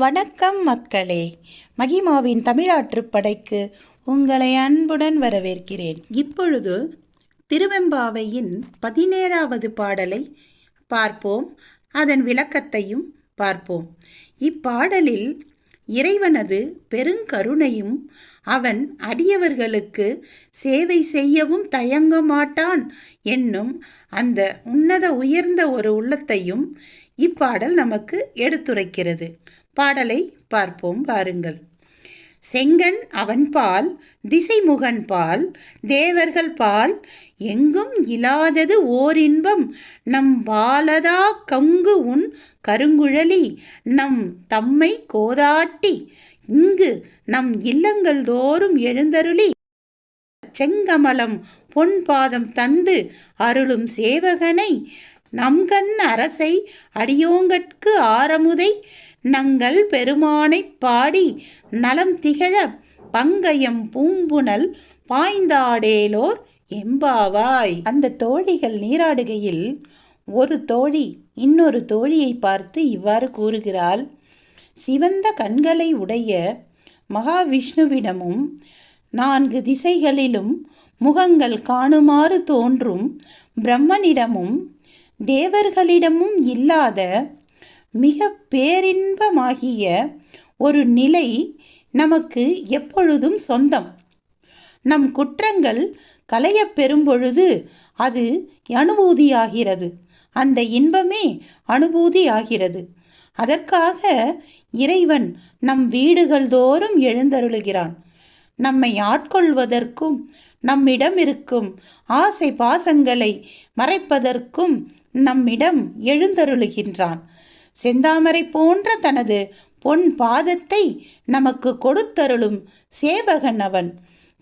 வணக்கம் மக்களே. மகிமாவின் தமிழாற்று படைக்கு உங்களை அன்புடன் வரவேற்கிறேன். இப்பொழுது திருவெம்பாவையின் பதினேழாவது பாடலை பார்ப்போம். அதன் விளக்கத்தையும் பார்ப்போம். இப்பாடலில் இறைவனது பெருங்கருணையும் அவன் அடியவர்களுக்கு சேவை செய்யவும் தயங்க மாட்டான் என்னும் அந்த உன்னத உயர்ந்த ஒரு உள்ளத்தையும் இப்பாடல் நமக்கு எடுத்துரைக்கிறது. பாடலை பார்ப்போம் வாருங்கள் செங்கன் அவன் பால் திசைமுகன் பால் தேவர்கள் பால் எங்கும் இல்லாதது ஓரின்பம் நம் பாலதா கங்கு உன் கருங்குழலி நம் தம்மை கோதாட்டி இங்கு நம் இல்லங்கள் தோறும் எழுந்தருளி. செங்கமலம் பொன் பாதம் தந்து அருளும் சேவகனை நம்கண் அரசை அடியோங்கட்கு ஆரமுதை நங்கள் பெருமானைப் பாடி நலம் திகழ பங்கயம் பூம்புணல் பாய்ந்தாடேலோர் எம்பாவாய். அந்த தோழிகள் நீராடுகையில் ஒரு தோழி இன்னொரு தோழியை பார்த்து இவ்வாறு கூறுகிறாள் சிவந்த கண்களை உடைய மகாவிஷ்ணுவிடமும் நான்கு திசைகளிலும் முகங்கள் காணுமாறு தோன்றும் பிரம்மனிடமும் தேவர்களிடமும் இல்லாத மிக பேரின்பமாகிய ஒரு நிலை நமக்கு எப்பொழுதும் சொந்தம். நம் குற்றங்கள் களையப் பெறும்பொழுது அது அனுபூதியாகிறது அந்த இன்பமே அனுபூதியாகிறது அதற்காக இறைவன் நம் வீடுகள் தோறும் எழுந்தருளுகிறான். நம்மை ஆட்கொள்வதற்கும் நம்மிடம் இருக்கும் ஆசை பாசங்களை மறைப்பதற்கும் நம்மிடம் எழுந்தருளுகின்றான். செந்தாமரை போன்ற தனது பொன் பாதத்தை நமக்கு கொடுத்தருளும் சேவகன் அவன்.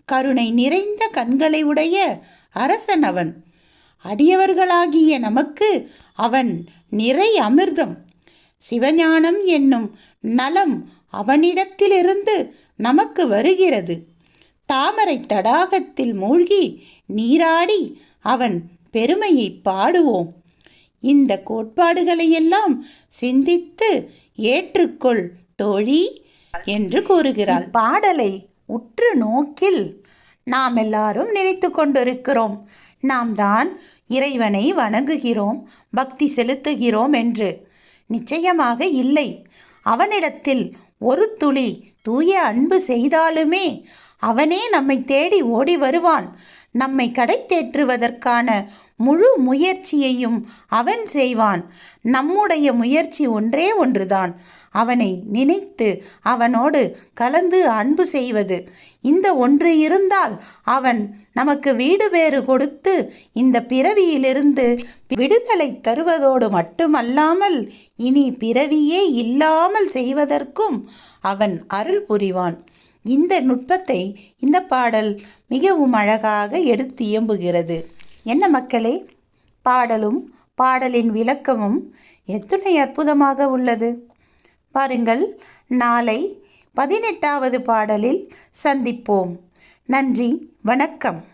கருணை நிறைந்த கண்களை உடைய அரசன் அவன். அடியவர்களாகிய நமக்கு அவன் நிறை அமிர்தம். சிவஞானம் என்னும் நலம் அவனிடத்திலிருந்து நமக்கு வருகிறது. தாமரை தடாகத்தில் மூழ்கி நீராடி அவன் பெருமையை பாடுவோம். இந்த கோட்பாடுகளையெல்லாம் சிந்தித்து ஏற்றுக்கொள் தோழி என்று கூறுகிறாள். பாடலை உற்று நோக்கில் நாம் எல்லாரும் நினைத்து கொண்டிருக்கிறோம். நாம் தான் இறைவனை வணங்குகிறோம் பக்தி செலுத்துகிறோம் என்று. நிச்சயமாக இல்லை. அவனிடத்தில் ஒரு துளி தூய அன்பு செய்தாலுமே அவனே நம்மை தேடி ஓடி வருவான். நம்மை கடை தேற்றுவதற்கான முழு முயற்சியையும் அவன் செய்வான். நம்முடைய முயற்சி ஒன்றே ஒன்றுதான். அவனை நினைத்து அவனோடு கலந்து அன்பு செய்வது. இந்த ஒன்று இருந்தால் அவன் நமக்கு வீடு வேறு கொடுத்து இந்த பிறவியிலிருந்து விடுதலை தருவதோடு மட்டுமல்லாமல் இனி பிறவியே இல்லாமல் செய்வதற்கும் அவன் அருள் புரிவான். இந்த நுட்பத்தை இந்த பாடல் மிகவும் அழகாக எடுத்து இயம்புகிறது. என்ன மக்களே? பாடலும் பாடலின் விளக்கமும் எத்தனை அற்புதமாக உள்ளது. பாருங்கள் நாளை பதினெட்டாவது பாடலில் சந்திப்போம். நன்றி வணக்கம்.